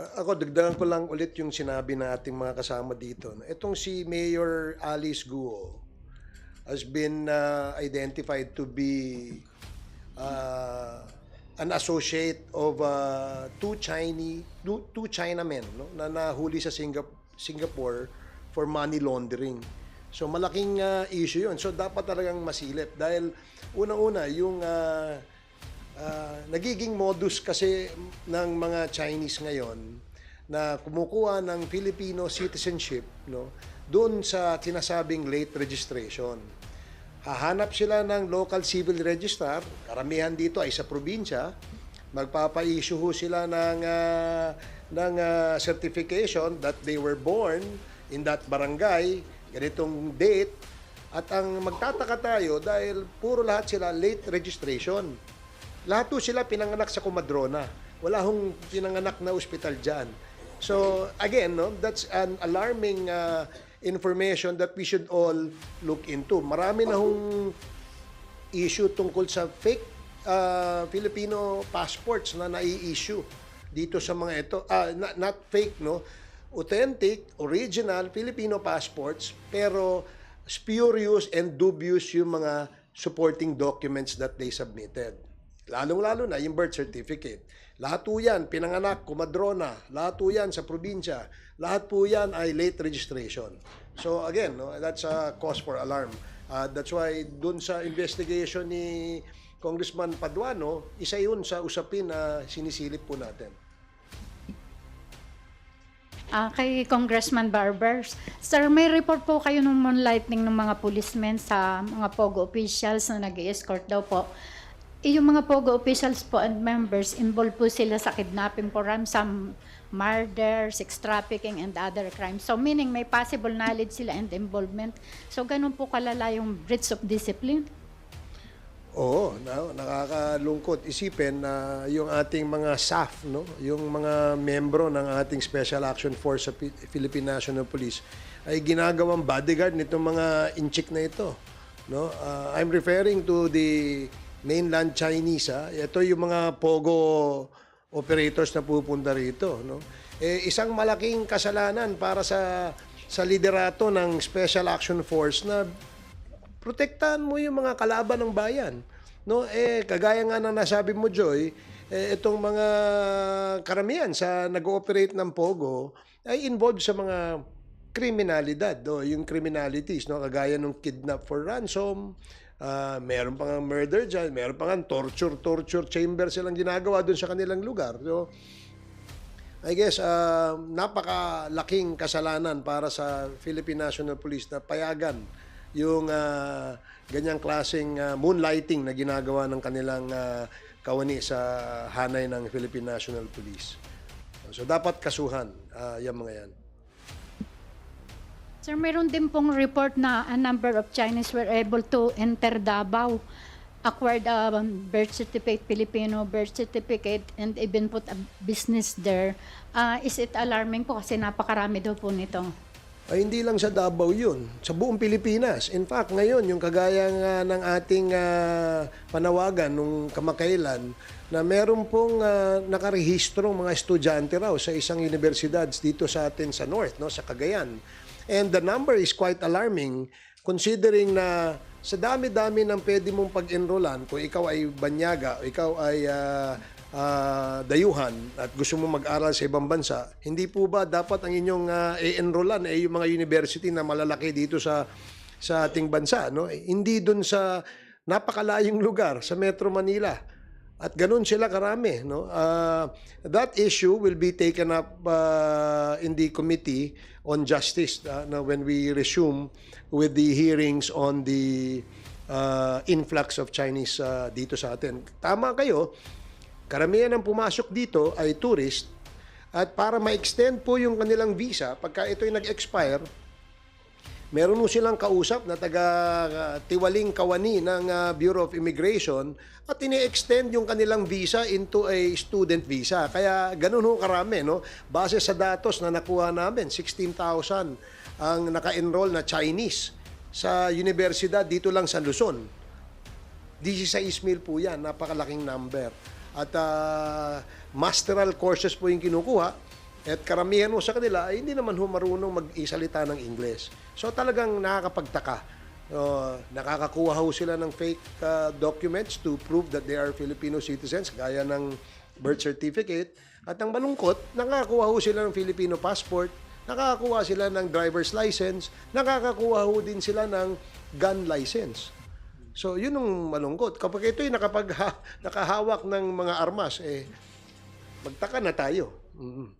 Uh, ako, dagdagan ko lang ulit yung sinabi na ating mga kasama dito. Itong si Mayor Alice Guo has been uh, identified to be uh, an associate of uh, two Chinese two, two Chinamen no na nahuli sa Singap- Singapore for money laundering. So malaking uh, issue 'yun. So dapat talagang masilip dahil unang-una yung uh, Ah, nagiging modus kasi ng mga Chinese ngayon na kumukuha ng Filipino citizenship no doon sa tinasabing late registration. Hahanap sila ng local civil registrar, karamihan dito ay sa probinsya, magpapa-issue sila ng ah, ng ah, certification that they were born in that barangay, ganitong date, at ang magtataka tayo dahil puro lahat sila late registration. Lahat po sila pinanganak sa Comadrona. Wala hong pinanganak na ospital dyan. So, again, no, that's an alarming uh, information that we should all look into. Marami na hong issue tungkol sa fake uh, Filipino passports na nai-issue dito sa mga ito. Ah, not, not fake, no? Authentic, original Filipino passports, pero spurious and dubious yung mga supporting documents that they submitted. Lalong-lalo na yung birth certificate. Lahat po yan, pinanganak, kumadrona, lahat po yan sa probinsya, lahat po yan ay late registration. So again, no, that's a cause for alarm. Uh, that's why dun sa investigation ni Congressman Paduano, isa yun sa usapin na sinisilip po natin. Ah, kay Congressman Barbers. Sir, may report po kayo ng moonlighting ng mga policemen sa mga POGO officials na nag escort daw po. Eh, yung mga POGO officials po and members, involved po sila sa kidnapping for ransom, murder, sex trafficking, and other crimes. So, meaning may possible knowledge sila and involvement. So, ganun po kalala yung breach of discipline. Oo, na, nakakalungkot isipin na yung ating mga SAF, no, yung mga membro ng ating Special Action Force sa Pi- Philippine National Police ay ginagawang bodyguard nitong mga inchik na ito, no? Uh, I'm referring to the mainland Chinese, ha? Ito yung mga pogo operators na pupunta rito, no? Eh, isang malaking kasalanan para sa sa liderato ng Special Action Force na protektahan mo yung mga kalaban ng bayan. No, eh kagaya nga ng nasabi mo Joy, eh, itong mga karamihan sa nag-ooperate ng Pogo ay involved sa mga kriminalidad, no, yung criminalities, no, kagaya ng kidnap for ransom, ah, meron pang murder dyan, meron pang torture, torture chamber silang ginagawa doon sa kanilang lugar. So, I guess uh, napakalaking kasalanan para sa Philippine National Police na payagan yung uh, ganyang klaseng uh, moonlighting na ginagawa ng kanilang uh, kawani sa hanay ng Philippine National Police. So dapat kasuhan uh, yung mga yan. Sir, meron din pong report na a number of Chinese were able to enter Davao, acquired a birth certificate, Filipino birth certificate, and even put a business there. Ah, is it alarming po kasi napakarami daw po nito? Ay hindi lang sa Davao yun, sa buong Pilipinas. In fact, ngayon, yung kagaya nga ng ating ah, panawagan nung kamakailan, na meron pong uh, nakarehistrong mga estudyante raw sa isang universidad dito sa atin sa North, no, sa Cagayan. And the number is quite alarming considering na sa dami-dami ng pwede mong pag-enrollan, kung ikaw ay banyaga, ikaw ay ah, ah, dayuhan at gusto mo mag-aral sa ibang bansa, hindi po ba dapat ang inyong uh, i-enrollan ay yung mga university na malalaki dito sa sa ating bansa, no? Eh, hindi dun sa napakalayong lugar sa Metro Manila. At ganun sila karami, no? Uh, that issue will be taken up uh, in the Committee on Justice uh, na when we resume with the hearings on the uh, influx of Chinese uh, dito sa atin. Tama kayo, karamihan ng pumasok dito ay tourist at para ma-extend po yung kanilang visa pagka ito ay nag-expire, meron silang kausap na taga uh, Tiwaling Kawani ng uh, Bureau of Immigration at ini-extend yung kanilang visa into a student visa. Kaya ganun ho karami, no? Base sa datos na nakuha namin, 16,000 ang naka-enroll na Chinese sa universidad dito lang sa Luzon. 16,000 po yan, napakalaking number. At uh, masteral courses po yung kinukuha At karamihan sa kanila ay hindi naman ho marunong mag-isalita ng Ingles. So talagang nakakapagtaka. Uh, nakakakuha ho sila ng fake uh, documents to prove that they are Filipino citizens, gaya ng birth certificate. At ang malungkot, nakakakuha ho sila ng Filipino passport, nakakakuha sila ng driver's license, nakakakuha ho din sila ng gun license. So, yun ang malungkot. Kapag ito'y nakapag nakahawak ng mga armas, eh, magtaka na tayo. Mm.